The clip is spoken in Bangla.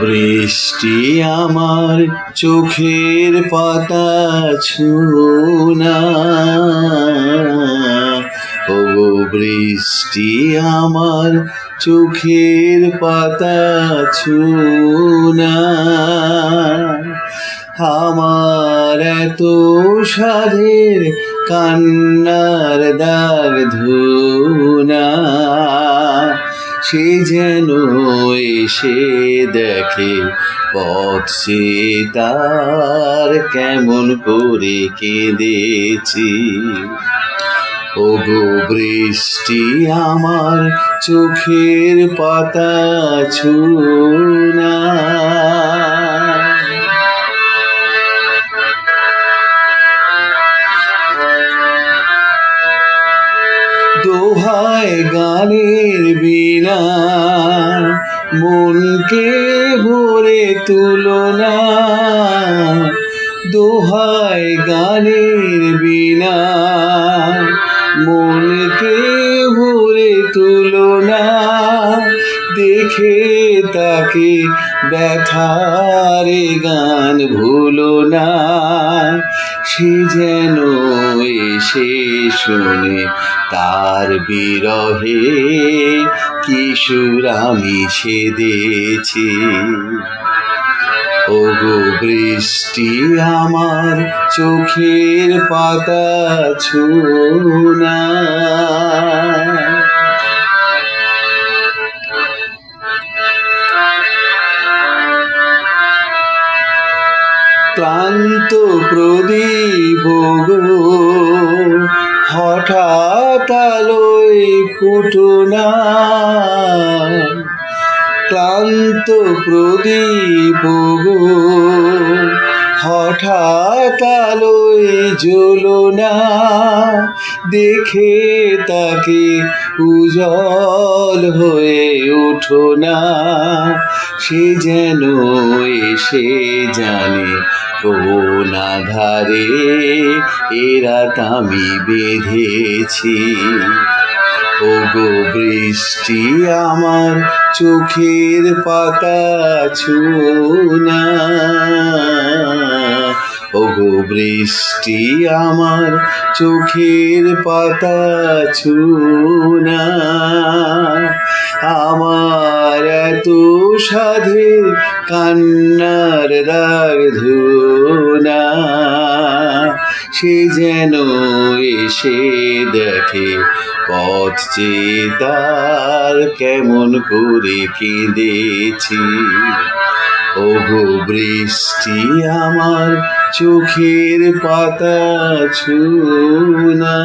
বৃষ্টি আমার চোখের পাতা ছুনা ও বৃষ্টি আমার চোখের পাতা ছুনা আমার এত সাধের কান্নার দাগ ধুনা সে যেন এসে দেখে পথ সে তার কেমন করে কেঁদেছি। ও গো বৃষ্টি আমার চোখের পাতা ছুনা। মনকে ভরে তুলনা দোহায় গানের বিনা। মনকে ভরে তুলনা, দেখে তাকে ব্যথারে গান ভুলো না। সে যেন এসে শুনে তার বিরহে, কিশোর আমি সেদেছি। ওগো বৃষ্টি আমার চোখের পাতা ছুনা। ক্লান্ত প্রদীপ ফুটনা ক্লান্ত প্রদীপ হঠাৎ আলোয় জ্বলনা দেখে তাকে উজল হয়ে উঠো না। সে যেন এসে জানে কোন আধারে এরা আমি বেঁধেছি। ওগো বৃষ্টি আমার চোখের পাতা ছুনা। ওগো বৃষ্টি আমার চোখের পাতা ছুনা। আমার এত সাধে কান্নার রাগ ধুনা। সে যেন এসে দেখে পথ চিতার কেমন করে কেঁদেছি। ওগো বৃষ্টি আমার চোখের পাতা ছুনা।